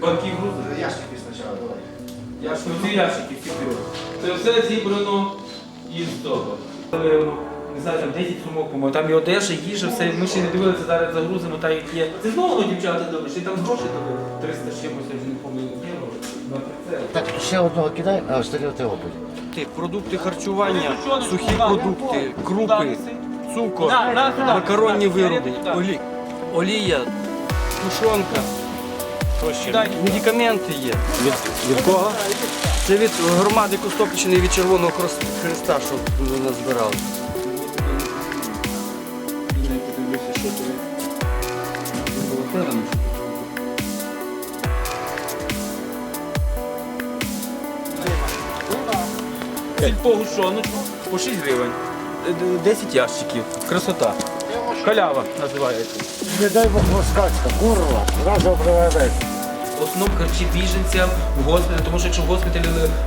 Банки грузи. Ящики спочатку, давай. Я ж ці ящики купив. Це все зібрано із того. Не знаю, там 10 сумок, по-моєму, там і одежа, і їжа, все. Ми ще не дивилися, зараз загрузимо, так як є. Це знову ну, дівчата добре, ще там гроші тобі 300 з чимось, я вже не пам'ятаю, євро на прицел. Так, ще одного кидай, а остальне. Продукти, продукти харчування, сухі продукти, крупи, цукор, макаронні вироби, олі- олія, тушонка, медикаменти є. Від, від кого? Це від громади Костопільщини і від Червоного Христа, що вони нас збирали. Сільпо гушоночку по 6 гривень. Е, 10 ящиків. Красота. Халява називається. Не дай Бог москальська, курва, зразу обриваєш. В основному харчі біженцям в госпіталі, тому що якщо в госпіталі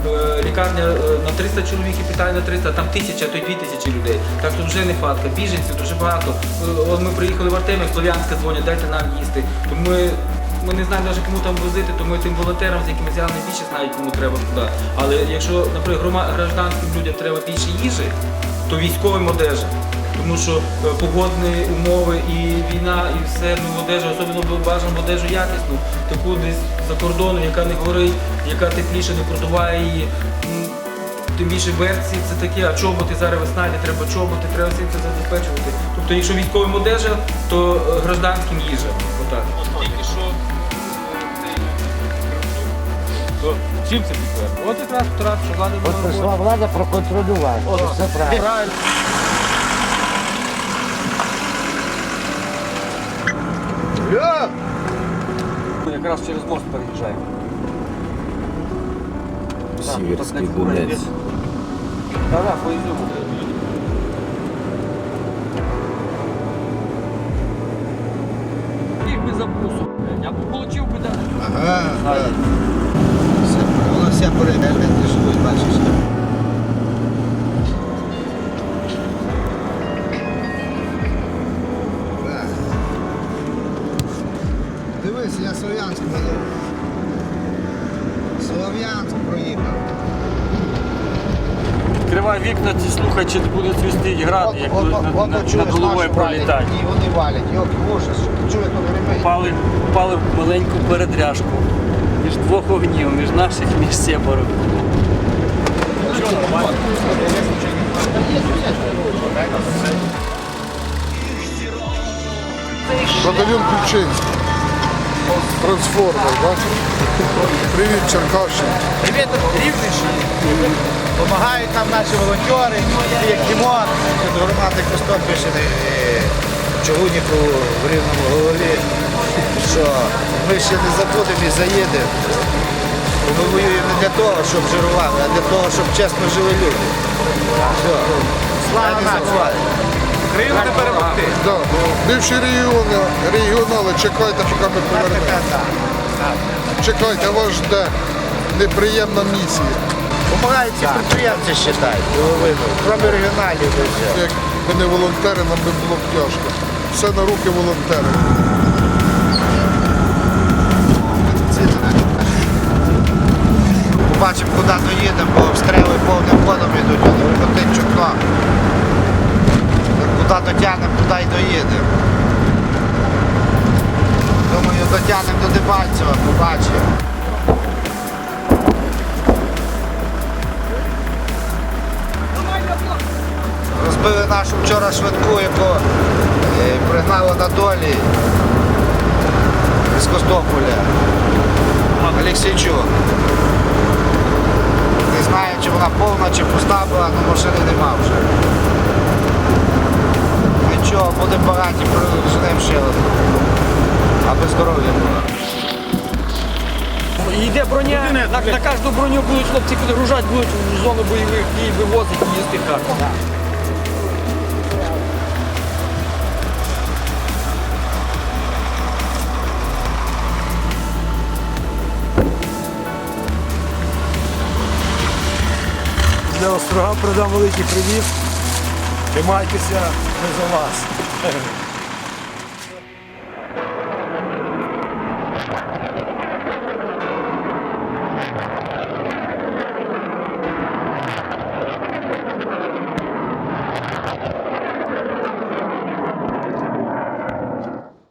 е, лікарня е, на 300 чоловік і питає на 300, там тисяча, то й дві тисячі людей. Так що вже не хватка. Біженців дуже багато. Е, От ми приїхали в Артемів, Слов'янська дзвонять, дайте нам їсти. То ми, ми не знаємо навіть кому там возити, то ми тим волонтерам, з якими взяли більше знають, кому треба туди. Але якщо, наприклад, грома- гражданським людям треба більше їжі, то військовим одежа. Тому що е, погодні умови і війна, і все, ну одежа, особливо бажано одежу якісну, таку десь за кордону, яка не горить, яка тепліше не продуває її. Тим більше берці це таке, а чоботи зараз весна, де треба чоботи, треба всім це забезпечувати. Тобто, якщо військовим одежа, то е, гражданським їжа. Отак. Тільки що то чим це підтвердить? От якраз втрат, що влада От прийшла влада проконтролювати. Все правильно. Якраз через мост переїжджаємо. Сіверський Донець. Так, по Ізюму. Їх би за бусу, блядь, або получив би да. Ага, все, Слов'янськ. Слов'янськ проїхав. Відкривай вікна, ті слухай, чи буде свистить град, як От- над, от над, над головою пролітати. Ні, вони валять, йоки, ужас. Чує, то гримить. Попали, попали в маленьку передряжку між двох вогнів, між наших і між Сєбором. Батальйон Ключинський. Трансформер, бачиш? Привіт, Черкащина. Привіт, Рівненщині. Помагають нам наші волонтери, як Дімон, громади Костопільщини, е, Чугуніку в Рівному голові, що ми ще не забудемо і заїдемо. Ми воюємо не для того, щоб жирували, а для того, щоб чесно жили люди. Все. Слава забувайте. Україну не перемогти. Да. Бивші регіони, регіонали, чекайте, поки ми повернемо. Чекайте, вас жде неприємна місія. Помагають ці підприємці, половину, крім регіоналів. і все. Не волонтери, нам би було б тяжко. Все на руки волонтерів. Побачимо, куди доїдемо, бо обстріли повним ходом йдуть, вони хотить чутно. Куди дотягнемо, туди й доїдемо. Думаю, дотягнемо до Дебальцева, побачимо. Розбили нашу вчора швидку, яку е, пригнали на долі з Костополя. Олексійчук. Не знаю, чи вона повна, чи пуста була, але машини нема вже. Будемо багаті, проженемо ще одну. Аби здоров'я було. Йде броня, на, на кожну броню будуть хлопці підгружати, будуть в зону бойових дій вивозити і їсти карту. Для острога передам великий привіт. Тримайтеся, ми за вас.